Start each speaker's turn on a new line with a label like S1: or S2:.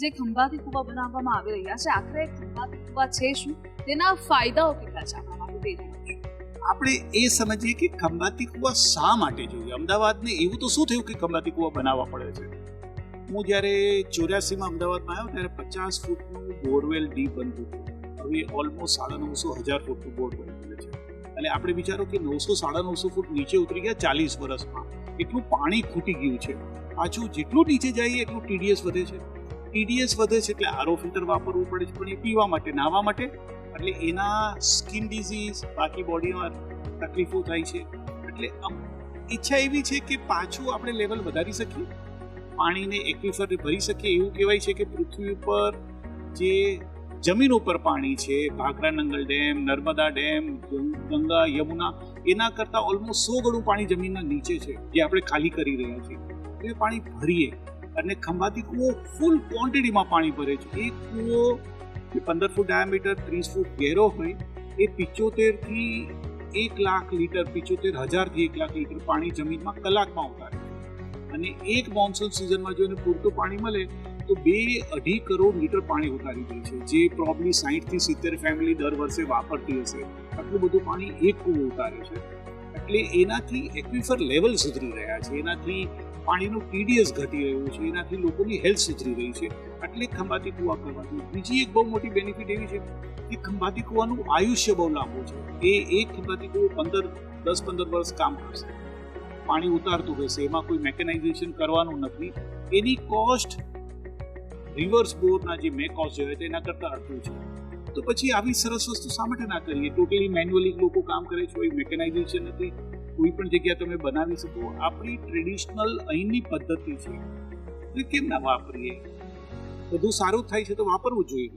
S1: જે ખંભાતી કૂવા બનાવવામાં આવી રહ્યા છે, આખરે ખંભાતી કૂવા છે શું? તેના ફાયદાઓ કેટલા છે? આપણા માટે
S2: આપણે એ સમજીએ કે ખંભાતી કૂવા શા માટે જોઈએ? અમદાવાદને એવું તો શું થયું કે ખંભાતી કૂવા બનાવવા પડે છે? હું જ્યારે ચોર્યાસીમાં અમદાવાદમાં આવ્યો ત્યારે પચાસ ફૂટનું બોરવેલ ડીપ બનતું હતું. હવે ઓલમોસ્ટ સાડા નવસો હજાર ફૂટનું બોર બની છે. અને આપણે વિચારો કે નવસો સાડા નવસો ફૂટ નીચે ઉતરી ગયા ચાલીસ વર્ષમાં. એટલું પાણી ખૂટી ગયું છે. પાછું જેટલું નીચે જઈએ, એટલું ટીડીએસ વધે છે. ટીડીએસ વધે છે એટલે આરો ફિલ્ટર વાપરવું પડે છે પણ એ પીવા માટે નાહવા માટે. એટલે એના સ્કિન ડિઝીઝ બાકી બોડીમાં તકલીફો થાય છે. એટલે ઈચ્છા એવી છે કે પાછું આપણે લેવલ વધારી શકીએ. પાણીને એક્વિફર ભરી શકીએ. એવું કહેવાય છે કે પૃથ્વી ઉપર જે જમીન ઉપર પાણી છે, ભાખરા નંગલ ડેમ, નર્મદા ડેમ ગંગા, યમુના, એના કરતાં ઓલમોસ્ટ સો ગણું પાણી જમીનના નીચે છે, જે આપણે ખાલી કરી રહ્યા છીએ. એ પાણી ભરીએ. અને ખંભાતી કૂવો ફૂલ ક્વોન્ટિટીમાં પાણી ભરે છે. એ કૂવો પંદર ફૂટ ડાયામીટર ત્રીસ ફૂટ ઘેરો હોય, એ પિચોતેરથી એક લાખ લીટર, પિચોતેર હજારથી એક લાખ લીટર પાણી જમીનમાં કલાકમાં ઉતારે અને એક મોન્સૂન સિઝનમાં જો એને પૂરતું પાણી મળે, તો બે અઢી કરોડ લીટર પાણી ઉતારી દે છે. જે પ્રોબ્લી સાહીઠથી સિત્તેર ફેમિલી દર વર્ષે વાપરતી હશે. આટલું બધું પાણી એક કૂવો ઉતારે છે. એટલે એનાથી એક્વિફર લેવલ સુધરી રહ્યા છે. એનાથી પાણીનું પીડીએસ ઘટી રહ્યું છે. એનાથી લોકોની હેલ્થ સુધરી રહી છે. એટલે ખંભાતી કૂવા કરવાથી બીજી એક બહુ મોટી બેનિફિટ એવી છે કે ખંભાતી કૂવાનું આયુષ્ય બહુ લાંબુ છે. એ એક ખંભાતી કૂવો પંદર, દસ, પંદર વર્ષ કામ કરશે. પાણી ઉતારતું રહેશે. એમાં કોઈ મેકેનાઇઝેશન કરવાનું નથી. એની કોસ્ટ રિવર્સ બોરના જે મેં કોસ્ટ જોયો તો એના કરતાં અડધું છે. તો પછી આવી સરસ વસ્તુ શા માટે ના કરીએ? ટોટલી મેન્યુઅલી લોકો કામ કરે છે, કોઈ મેકેનાઇઝેશન નથી. કોઈ પણ જગ્યા તમે બનાવી શકો. આપણી ટ્રેડિશનલ અહીંની પદ્ધતિ છે. એટલે કેમ ના વાપરીએ? બધું સારું થાય છે તો વાપરવું જોઈએ.